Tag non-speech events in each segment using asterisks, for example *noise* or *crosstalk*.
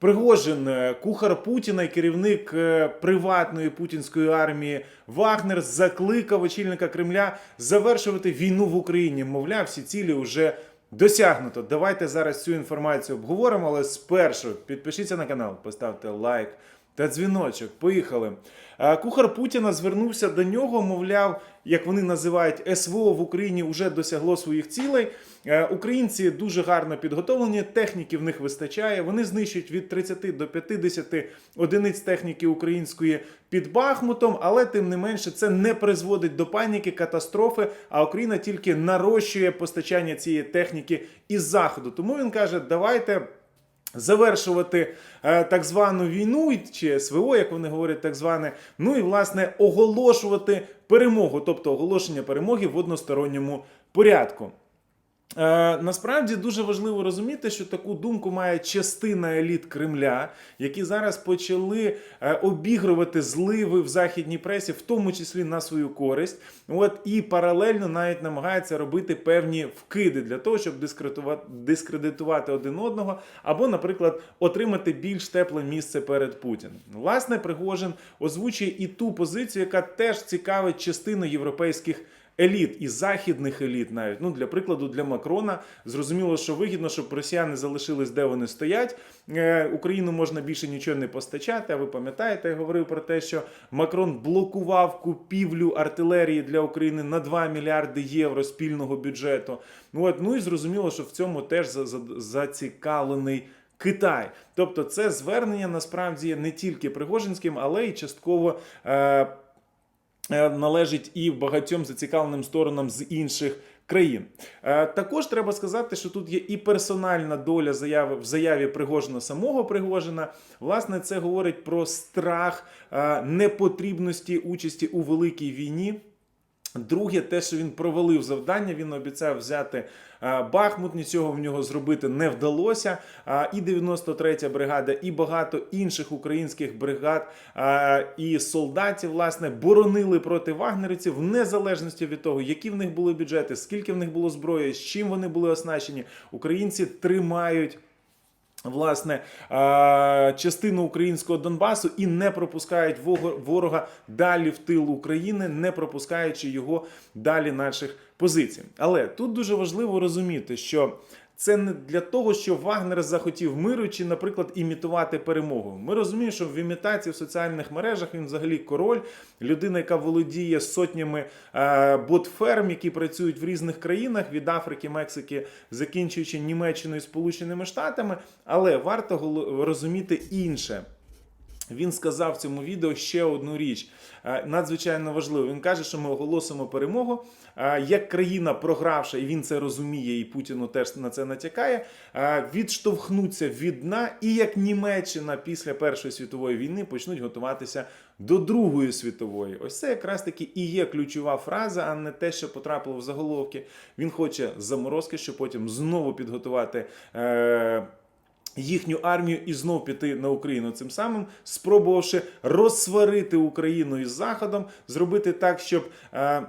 Пригожин, е, кухар Путіна і керівник е, приватної путінської армії Вагнер закликав очільника Кремля завершувати війну в Україні. Мовляв, всі цілі вже досягнуто. Давайте зараз цю інформацію обговоримо, але спершу підпишіться на канал, поставте лайк та дзвіночок. Поїхали. Е, Кухар Путіна звернувся до нього, мовляв, як вони називають СВО в Україні вже досягло своїх цілей. Е, Українці дуже гарно підготовлені, техніки в них вистачає. Вони знищують від 30 до 50 одиниць техніки української під Бахмутом, але тим не менше це не призводить до паніки, катастрофи. А Україна тільки нарощує постачання цієї техніки із заходу. Тому він каже: давайте. Завершувати е, так звану війну чи СВО, як вони говорять, так зване, ну і власне оголошувати перемогу, тобто оголошення перемоги в односторонньому порядку. Е, насправді дуже важливо розуміти, що таку думку має частина еліт Кремля, які зараз почали е, обігрувати зливи в західній пресі, в тому числі на свою користь. От і паралельно навіть намагаються робити певні вкиди для того, щоб дискредитувати, дискредитувати один одного, або, наприклад, отримати більш тепле місце перед Путіним. Власне, Пригожин озвучує і ту позицію, яка теж цікавить частину європейських еліт і західних еліт, навіть ну для прикладу, для Макрона зрозуміло, що вигідно, щоб росіяни залишились де вони стоять. Е, Україну можна більше нічого не постачати. А ви пам'ятаєте, я говорив про те, що Макрон блокував купівлю артилерії для України на 2 мільярди євро спільного бюджету. Ну от ну і зрозуміло, що в цьому теж за- за- зацікавлений. Китай, тобто це звернення насправді не тільки Пригожинським, але й частково е, належить і багатьом зацікавленим сторонам з інших країн. Е, Також треба сказати, що тут є і персональна доля заяви в заяві Пригожина самого Пригожина. Власне, це говорить про страх е, непотрібності участі у великій війні. Друге, те, що він провалив завдання, він обіцяв взяти е, Бахмут. Нічого в нього зробити не вдалося. І 93-я бригада, і багато інших українських бригад і солдатів, власне, боронили проти вагнерівців в незалежності від того, які в них були бюджети, скільки в них було зброї, з чим вони були оснащені. Українці тримають. Власне, частину українського Донбасу і не пропускають ворога далі в тил України, не пропускаючи його далі наших позицій. Але тут дуже важливо розуміти, що це не для того, що Вагнер захотів миру чи, наприклад, імітувати перемогу. Ми розуміємо, що в імітації в соціальних мережах він взагалі король, людина, яка володіє сотнями е, ботферм, які працюють в різних країнах від Африки, Мексики, закінчуючи Німеччиною і Сполученими Штатами. Але варто розуміти інше. Він сказав в цьому відео ще одну річ е, надзвичайно важливу. Він каже, що ми оголосимо перемогу. е, Як країна програвша, і він це розуміє, і Путіну теж на це натякає. е, Відштовхнуться від дна, і як Німеччина після Першої світової війни почнуть готуватися до Другої світової. Ось це якраз таки і є ключова фраза, а не те, що потрапило в заголовки. Він хоче заморозки, щоб потім знову підготувати. Їхню армію і знов піти на Україну. Цим самим спробувавши розсварити Україну із Заходом, зробити так, щоб. Е,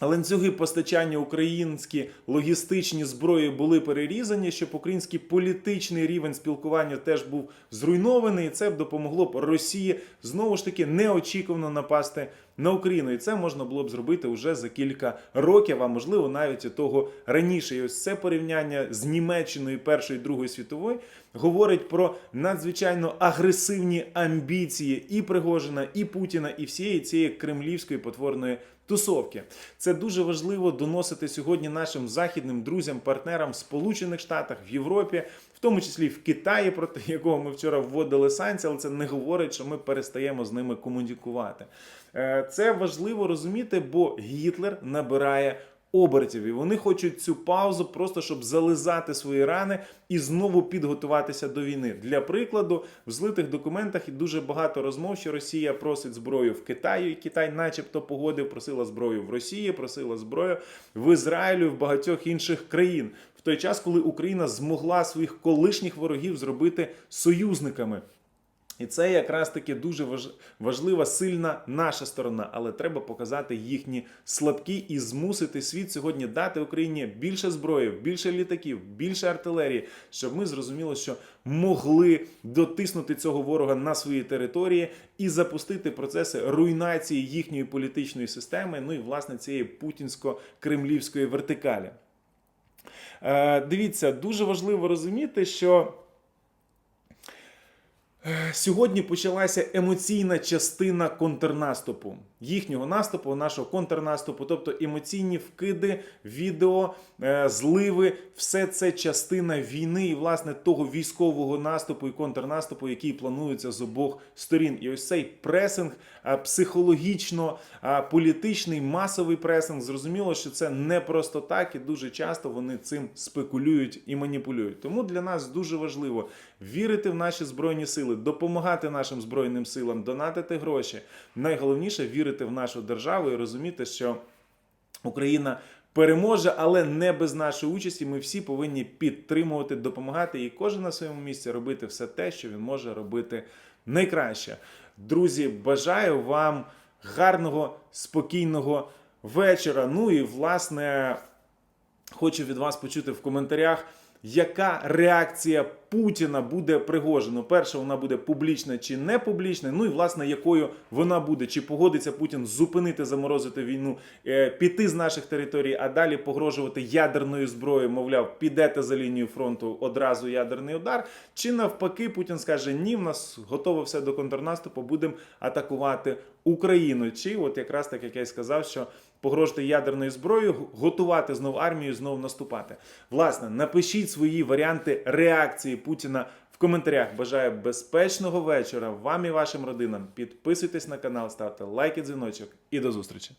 Ланцюги постачання українські логістичні зброї були перерізані, щоб український політичний рівень спілкування теж був зруйнований, і це б допомогло б Росії знову ж таки неочікувано напасти на Україну. І це можна було б зробити вже за кілька років, а можливо навіть і того раніше. І ось це порівняння з Німеччиною Першої і Другої світової говорить про надзвичайно агресивні амбіції і Пригожина, і Путіна, і всієї цієї кремлівської потворної тусовки. Це дуже важливо доносити сьогодні нашим західним друзям, партнерам в Сполучених Штатах, в Європі, в тому числі в Китаї, проти *laughs* якого ми вчора вводили санкції, але це не говорить, що ми перестаємо з ними комунікувати. Е, Це важливо розуміти, бо Гітлер набирає. Обертів і вони хочуть цю паузу, просто щоб зализати свої рани і знову підготуватися до війни. Для прикладу, в злитих документах дуже багато розмов, що Росія просить зброю в Китаї, і Китай, начебто, погодив, просила зброю в Росії, просила зброю в Ізраїлю, в багатьох інших країн. В той час, коли Україна змогла своїх колишніх ворогів зробити союзниками. І це якраз таки дуже важ- важлива, сильна наша сторона, але треба показати їхні слабкі і змусити світ сьогодні дати Україні більше зброї, більше літаків, більше артилерії, щоб ми зрозуміли, що могли дотиснути цього ворога на свої території і запустити процеси руйнації їхньої політичної системи, ну і власне цієї путінсько-кремлівської вертикалі. Е, дивіться, дуже важливо розуміти, що. Сьогодні почалася емоційна частина контрнаступу, їхнього наступу, нашого контрнаступу, тобто емоційні вкиди, відео, е, зливи, все це частина війни і власне того військового наступу і контрнаступу, який планується з обох сторін. І ось цей пресинг психологічно політичний масовий пресинг. Зрозуміло, що це не просто так, і дуже часто вони цим спекулюють і маніпулюють. Тому для нас дуже важливо вірити в наші збройні сили, допомагати нашим збройним силам, донатити гроші. Найголовніше вірити в нашу державу і розуміти, що Україна переможе, але не без нашої участі. Ми всі повинні підтримувати, допомагати і кожен на своєму місці робити все те, що він може робити найкраще. Друзі, бажаю вам гарного, спокійного вечора. Ну і власне. Хочу від вас почути в коментарях, яка реакція Путіна буде Пригожину. Перша вона буде публічна чи не публічна. Ну і власне якою вона буде, чи погодиться Путін зупинити, заморозити війну, е, піти з наших територій, а далі погрожувати ядерною зброєю, мовляв, підете за лінію фронту одразу ядерний удар. Чи навпаки, Путін скаже: ні, в нас готово все до контрнаступу, будемо атакувати Україну. Чи от якраз так як я й сказав, що погрожувати ядерною зброєю, готувати знов армію, знов наступати. Власне, напишіть свої варіанти реакції Путіна в коментарях. Бажаю безпечного вечора вам і вашим родинам. Підписуйтесь на канал, ставте лайки, дзвіночок і до зустрічі.